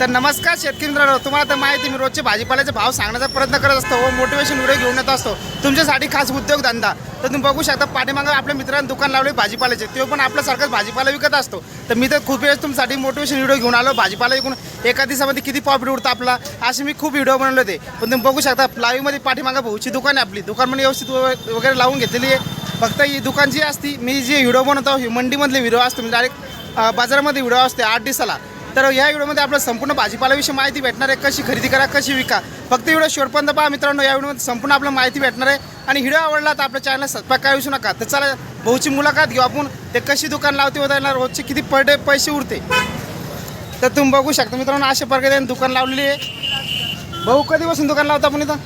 तर नमस्कार शेतकरी मित्रांनो तुम्हाला तर माहिती मी रोजचे भाजीपाल्याचे भाव सांगण्याचा प्रयत्न करत असतो व मोटिवेशन व्हिडिओ घेऊन येत असतो. तुमच्यासाठी खास उद्योगधंदा. तर तुम्ही बघू शकता पाठीमागं आपल्या मित्रांनी दुकान लावले भाजीपाल्याचे. तो पण आपल्यासारखंच भाजीपाला विकत असतो. तर मी तर खूप वेळेस तुमच्यासाठी मोटिवेशन व्हिडिओ घेऊन आलो. भाजीपाला विकून एका दिवसामध्ये किती प्रॉफिट उडतं आपला असे मी खूप व्हिडिओ बनवले होते. पण तुम्ही बघू शकता लाईव्हमध्ये पाठीमागं भाऊची दुकान आहे आपली. दुकानमध्ये म्हणजे व्यवस्थित वगैरे लावून घेतलेली आहे. फक्त ही दुकान जी असती मी जे व्हिडिओ बनवतो ही मंडीमधले व्हिडिओ असतो. मी डायरेक्ट बाजारामध्ये व्हिडिओ असते आठ दिवसाला. तर या व्हिडिओमध्ये आपल्याला संपूर्ण भाजीपाल्याविषयी माहिती भेटणार आहे. कशी खरेदी करा कशी विका. फक्त व्हिडिओ शेवटपर्यंत पहा मित्रांनो या व्हिडिओमध्ये संपूर्ण आपल्याला माहिती भेटणार आहे. आणि व्हिडिओ आवडला तर आपल्या चॅनलला सबस्क्राईब काय विसरू नका. तर चला भाऊची मुलाखत घेऊ आपण. ते कशी दुकान लावते होता रोजचे किती पर डे पैसे उरते. तर तुम्ही बघू शकता मित्रांनो अशा प्रकारे दुकान लावलेली आहे. भाऊ कधीपासून दुकान लावता आपण इथं?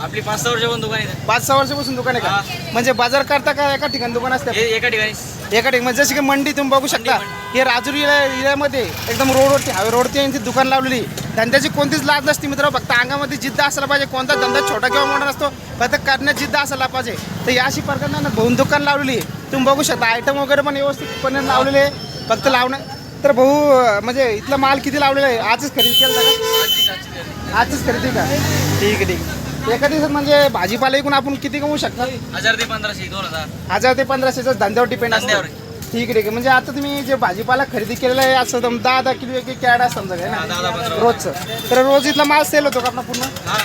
आपली पाच सहा वर्ष पण दुकान आहे. पाच सहा वर्षापासून दुकान आहे का? म्हणजे बाजार करता का एका ठिकाणी दुकान असतं हे एका ठिकाणी. एका ठिकाणी. म्हणजे जशी की मंडी तुम्ही बघू शकता. हे राजुरी एरियामध्ये एकदम रोडवरती हायवे रोडवरती यांची दुकान लावलेली. धंद्याची कोणतीच लाज नसते मित्र फक्त अंगामध्ये जिद्द असायला पाहिजे. कोणता धंदा छोटा किंवा मोठा नसतो. फक्त करण्यात जिद्द असायला पाहिजे. तर या अशी प्रकारे ना भाऊन दुकान लावलेली. आहे तुम्ही बघू शकता. आयटम वगैरे पण व्यवस्थितपणे लावलेले. आहे फक्त लावणं. तर भाऊ म्हणजे इथला माल किती लावलेला आहे? आजच खरेदी केला का? आजच खरेदी का? ठीक आहे ठीक आहे. एका दिवसात म्हणजे भाजीपाला विकून आपण किती कमवू शकता? हजार ते पंधराशे दोन हजार. हजार ते पंधराशेचा धंद्यावर डिपेंड असतं. धंद्यावर. ठीक आहे ठीक आहे. म्हणजे आता तुम्ही जे भाजीपाला खरेदी केलेला आहे असं दम दहा दहा किलो एक कॅड असं समजा काय दहा- दहा ना पंधरा. रोजचं. तर रोज इथला माल सेल होतो का आपला पूर्ण? हा.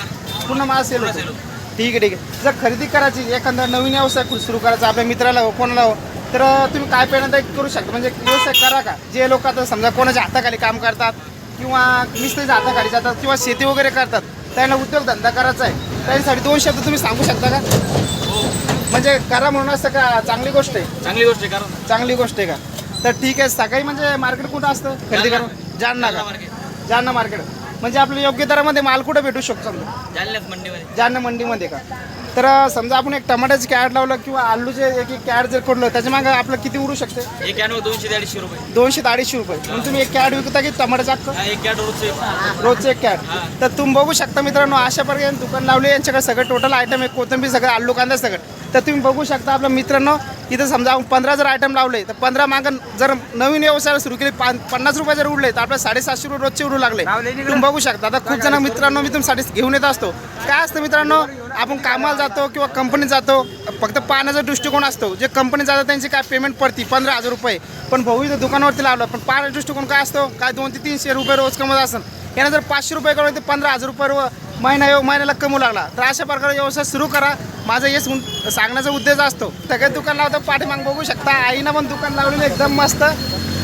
पूर्ण माल सेल होतो. ठीक आहे ठीक आहे. जर खरेदी करायची एखादा नवीन व्यवसाय सुरू करायचा आपल्या मित्राला हो कोणाला हो तर तुम्ही काय एक करू शकता? म्हणजे व्यवसाय करा का? जे लोक आता समजा कोणाच्या हाताखाली काम करतात किंवा मिस्त्रीच्या हाताखाली जातात किंवा शेती वगैरे करतात त्यांना उद्योगधंदा करायचा आहे. त्यासाठी दोन शब्द तुम्ही सांगू शकता का? म्हणजे करा म्हणून असं का चांगली गोष्ट आहे? चांगली गोष्ट आहे कारण चांगली गोष्ट आहे का? तर ठीक आहे सकाळी म्हणजे मार्केट कुठं असतं? खरेदी. करून? जालना का. जालना मार्केट म्हणजे आपल्या योग्य दरामध्ये माल कुठं भेटू शकतो? समजा जालन्यात मंडीमध्ये. जालना मंडीमध्ये का? तर समजा आपण एक टमाट्याचं कॅड लावलं किंवा आलूचे एक एक कॅड जर करलं त्याच्यामागे आपलं किती उरू शकते? एक कॅन दोनशे ते अडीचशे रुपये. दोनशे ते अडीचशे रुपये. मग तुम्ही एक कॅड विकता की टमाट्याचं अख्खं? हा एक कॅट रोजचे रोजचं एक कॅड. तर तुम्ही बघू शकता मित्रांनो अशा प्रकारे दुकान लावले यांच्याकडे सगळं टोटल आयटम आहे कोथिंबीर सगळं आलू कांदा सगळं. तर तुम्ही बघू शकता आपल्या मित्रांनो इथं समजा आपण पंधरा जर आयटम लावले तर पंधरा मागं जर नवीन व्यवसाय सुरू केले पन्नास रुपये जर उडले तर आपल्या साडेसातशे रुपये रोजचे उडू लागले. तुम्ही बघू शकता. आता खूप जण मित्रांनो मी तुमच्यासाठी घेऊन येत असतो. काय असतं मित्रांनो आपण कामाला जातो किंवा कंपनीत जातो फक्त पाहण्याचा दृष्टिकोन असतो. जे कंपनीत जातात त्यांची काय पेमेंट पडती? पंधरा हजार रुपये. पण भाऊ इथं दुकानावरती लावलं. पण पाहण्याचा दृष्टिकोन काय असतो? काय दोन ते तीनशे रुपये रोज कमवत असतात यानं जर पाचशे रुपये करून ते पंधरा हजार रुपये रो- महिना महिन्याला कमवू लागला. तर अशा प्रकारे व्यवसाय सुरू करा. माझा हेच सांगण्याचा उद्देश असतो. सगळे दुकान लावतो पाठीमाग बघू शकता. आईनं पण दुकान लावलेलं एकदम मस्त.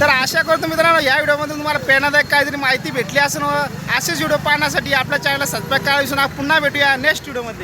तर आशा करतो मित्रांनो या व्हिडिओमधून तुम्हाला प्रेरणादायक काहीतरी माहिती भेटली असेल असेच व्हिडिओ पाहण्यासाठी आपल्या चॅनलला सबस्क्राईब करा पुन्हा भेटूया नेक्स्ट व्हिडिओमध्ये